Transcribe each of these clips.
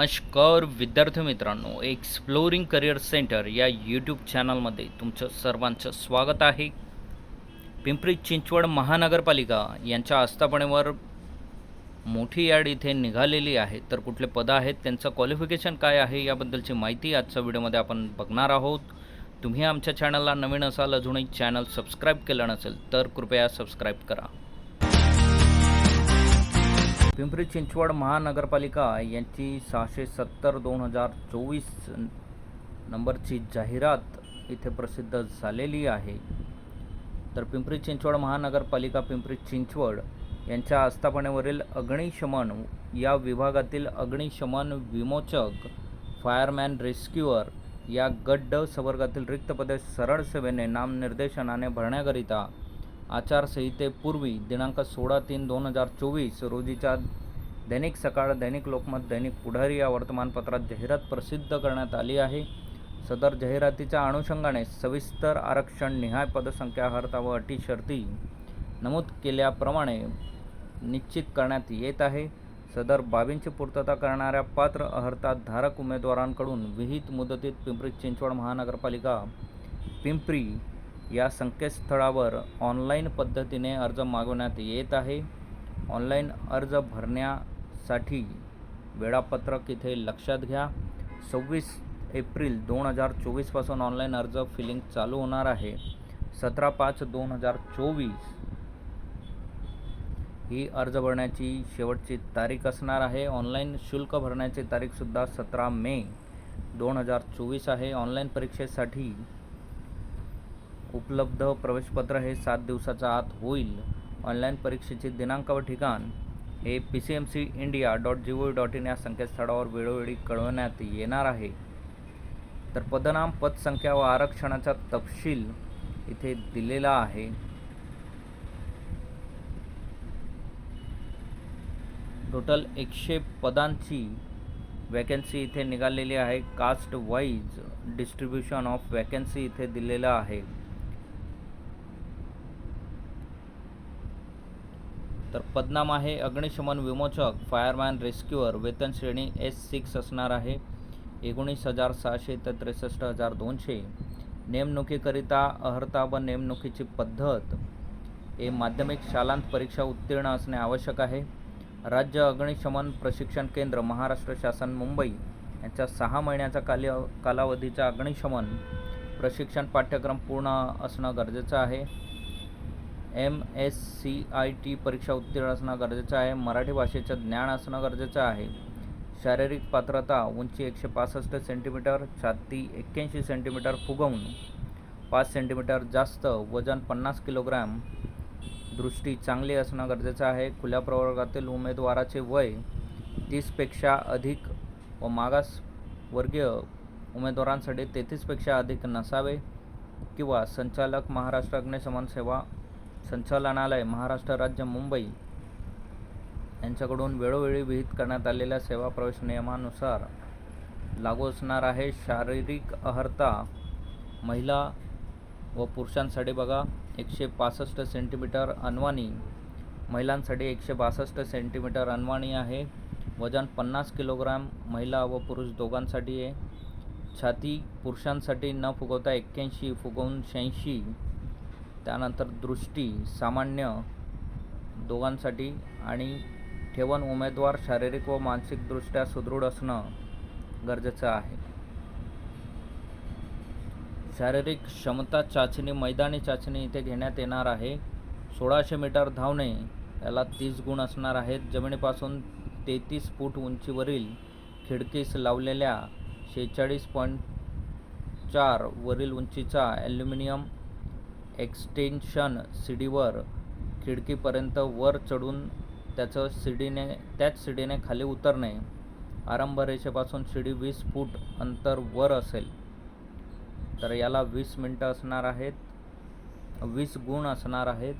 नमस्कार विद्यार्थी मित्रांनो एक्सप्लोरिंग करिअर सेंटर या यूट्यूब चॅनलमध्ये तुमचं सर्वांचं स्वागत आहे. पिंपरी चिंचवड महानगरपालिका यांच्या आस्थापनेवर मोठी याड इथे निघालेली आहे. तर कुठले पदं आहेत त्यांचं क्वालिफिकेशन काय आहे याबद्दलची माहिती आजच्या व्हिडिओमध्ये आपण बघणार आहोत. तुम्ही आमच्या चॅनलला नवीन असाल अजूनही चॅनल सबस्क्राईब केलं नसेल तर कृपया सबस्क्राईब करा. पिंपरी चिंचवड महानगरपालिका यांची सहाशे सत्तर दोन हजार चोवीस नंबरची जाहिरात इथे प्रसिद्ध झालेली आहे. तर पिंपरी चिंचवड महानगरपालिका पिंपरी चिंचवड यांच्या आस्थापनेवरील अग्निशमन या विभागातील अग्निशमन विमोचक फायरमॅन रेस्क्युअर या गड्ड ड संवर्गातील रिक्त पदे सरळ सेवेने नामनिर्देशनाने भरण्याकरिता आचारसंहितेपूर्वी दिनांक सोळा तीन दोन हजार चोवीस रोजीच्या दैनिक सकाळ दैनिक लोकमत दैनिक पुढारी या वर्तमानपत्रात जाहिरात प्रसिद्ध करण्यात आली आहे. सदर जाहिरातीच्या अनुषंगाने सविस्तर आरक्षण निहाय पदसंख्या हरता व अटी शर्ती नमूद केल्याप्रमाणे निश्चित करण्यात येत आहे. सदर बाबींची पूर्तता करणाऱ्या पात्र अहर्ता धारक उमेदवारांकडून विहित मुदतीत पिंपरी चिंचवड महानगरपालिका पिंपरी या संकेतस्थळावर ऑनलाईन पद्धतीने अर्ज मागवण्यात येत आहे. ऑनलाईन अर्ज भरण्यासाठी वेळापत्रक इथे लक्षात घ्या. सव्वीस एप्रिल दोन हजार चोवीसपासून ऑनलाईन अर्ज फिलिंग चालू होणार आहे. सतरा पाच दोन हजार चोवीस ही अर्ज भरण्याची शेवटची तारीख असणार आहे. ऑनलाईन शुल्क भरण्याची तारीखसुद्धा सतरा मे दोन हजार चोवीस आहे. ऑनलाईन परीक्षेसाठी उपलब्ध प्रवेशपत्र हे सात दिवसाच्या आत होईल. ऑनलाईन परीक्षेचे दिनांक व ठिकाण हे P C M C India dot G O dot in या संकेतस्थळावर वेळोवेळी कळवण्यात येणार आहे. तर पदनाम पदसंख्या व आरक्षणाचा तपशील इथे दिलेला आहे. टोटल एकशे पदांची वॅकन्सी इथे निघालेली आहे. Caste wise distribution of vacancy इथे दिलेलं आहे. तर पदनाम आहे अग्निशमन विमोचक फायरमॅन रेस्क्युअर वेतन श्रेणी एस सिक्स असणार आहे. एकोणीस हजार सहाशे ते त्रेसष्ट हजार दोनशे. नेमणुकीकरिता अहर्ता व नेमणुकीची पद्धत. हे माध्यमिक शालांत परीक्षा उत्तीर्ण असणे आवश्यक आहे. राज्य अग्निशमन प्रशिक्षण केंद्र महाराष्ट्र शासन मुंबई. यांच्या सहा महिन्याचा काल कालावधीचा अग्निशमन प्रशिक्षण पाठ्यक्रम पूर्ण असणं गरजेचं आहे. M S C I T परीक्षा उत्तीर्ण असणं गरजेचं आहे. मराठी भाषेचं ज्ञान असणं गरजेचं आहे. शारीरिक पात्रता उंची एकशे पासष्ट सेंटीमीटर छाती एक्क्याऐंशी सेंटीमीटर फुगवून पाच सेंटीमीटर जास्त वजन पन्नास किलोग्रॅम. दृष्टी चांगली असणं गरजेचं आहे. खुल्या प्रवर्गातील उमेदवाराचे वय तीसपेक्षा अधिक व मागासवर्गीय उमेदवारांसाठी तेहतीसपेक्षा अधिक नसावे किंवा संचालक महाराष्ट्र अग्निशमन सेवा संचालनालय महाराष्ट्र राज्य मुंबई यांच्याकडून वेळोवेळी विहित करण्यात आलेल्या सेवा प्रवेश नियमानुसार लागू असणार आहे शारीरिक अहर्ता महिला व पुरुषांसाठी बघा एकशे पासष्ट सेंटीमीटर अनवाणी महिलांसाठी एकशे बासष्ट सेंटीमीटर अनवाणी आहे वजन पन्नास किलोग्राम महिला व पुरुष दोघांसाठी आहे. छाती पुरुषांसाठी न फुगवता एक्क्याऐंशी फुगवून शहाऐंशी त्यानंतर दृष्टी सामान्य दोघांसाठी आणि ठेवण उमेदवार शारीरिक व मानसिकदृष्ट्या सुदृढ असणं गरजेचं आहे. शारीरिक क्षमता चाचणी मैदानी चाचणी इथे घेण्यात येणार आहे. सोळाशे मीटर धावणे याला तीस गुण असणार आहेत. जमिनीपासून तेहतीस फूट उंचीवरील खिडकीस लावलेल्या शेहेचाळीस पॉईंट चार वरील उंचीचा ॲल्युमिनियम एक्सटेन्शन शिडीवर खिडकीपर्यंत वर चढून त्याचं शिडीने त्याच शिडीने खाली उतरणे आरंभ रेषेपासून शिडी वीस फूट अंतर वर असेल. तर याला वीस मिनटं असणार आहेत. वीस गुण असणार आहेत.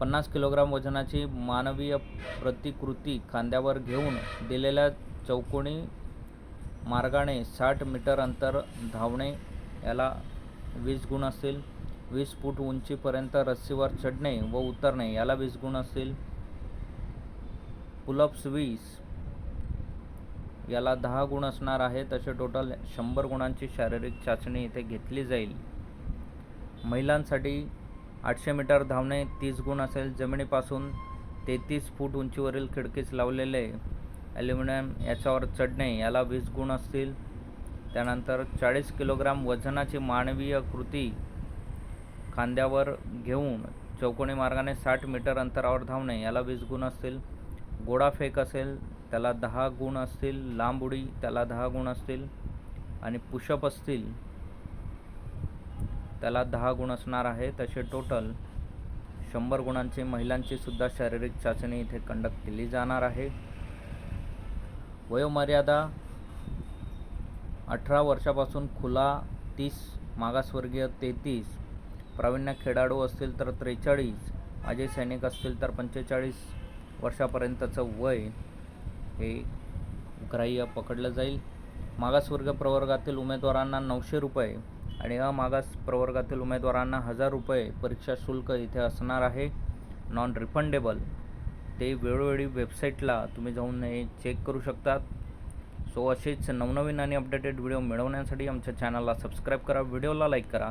पन्नास किलोग्राम वजनाची मानवीय प्रतिकृती खांद्यावर घेऊन दिलेल्या चौकोनी मार्गाने साठ मीटर अंतर धावणे याला वीस गुण असतील वीस फूट उंचीपर्यंत रस्सीवर चढणे व उतरणे याला वीस गुण असतील. पुलअप्स वीस. याला दहा गुण असणार आहे तसे टोटल शंभर गुणांची शारीरिक चाचणी इथे घेतली जाईल. महिलांसाठी आठशे मीटर धावणे तीस गुण असेल. जमिनीपासून तेहतीस फूट उंचीवरील खिडकीस लावलेले ॲल्युमिनियम याच्यावर चढणे याला वीस गुण असतील. त्यानंतर चाळीस किलोग्राम वजनाची मानवीय कृती खांद्यावर घेऊन चौकोनी मार्गाने साठ मीटर अंतरावर धावणे याला वीस गुण असतील. गोडाफेक असेल त्याला दहा गुण असतील. लांब उडी त्याला दहा गुण असतील. आणि पुशअप असतील त्याला दहा गुण असणार आहे. तसे टोटल शंभर गुणांची महिलांची सुद्धा शारीरिक चाचणी इथे कंडक्ट केली जाणार आहे. वयोमर्यादा अठरा वर्षापासून खुला तीस मागासवर्गीय तेहतीस प्रावीण्य खेळाडू असतील तर त्रेचाळीस अजय सैनिक असतील तर पंचेचाळीस वर्षापर्यंतचं वय हे ग्राह्य पकडलं जाईल. मागासवर्ग प्रवर्गातील उमेदवारांना नऊशे रुपये आणि अमागास प्रवर्गातील उमेदवारांना हजार रुपये परीक्षा शुल्क इथे असणार आहे. Non refundable. ते वेळोवेळी वेबसाईटला तुम्ही जाऊन हे चेक करू शकतात. सो असेच नवनवीन आणि अपडेटेड व्हिडिओ मिळवण्यासाठी आमच्या चॅनलला सबस्क्राईब करा व्हिडिओला लाईक करा.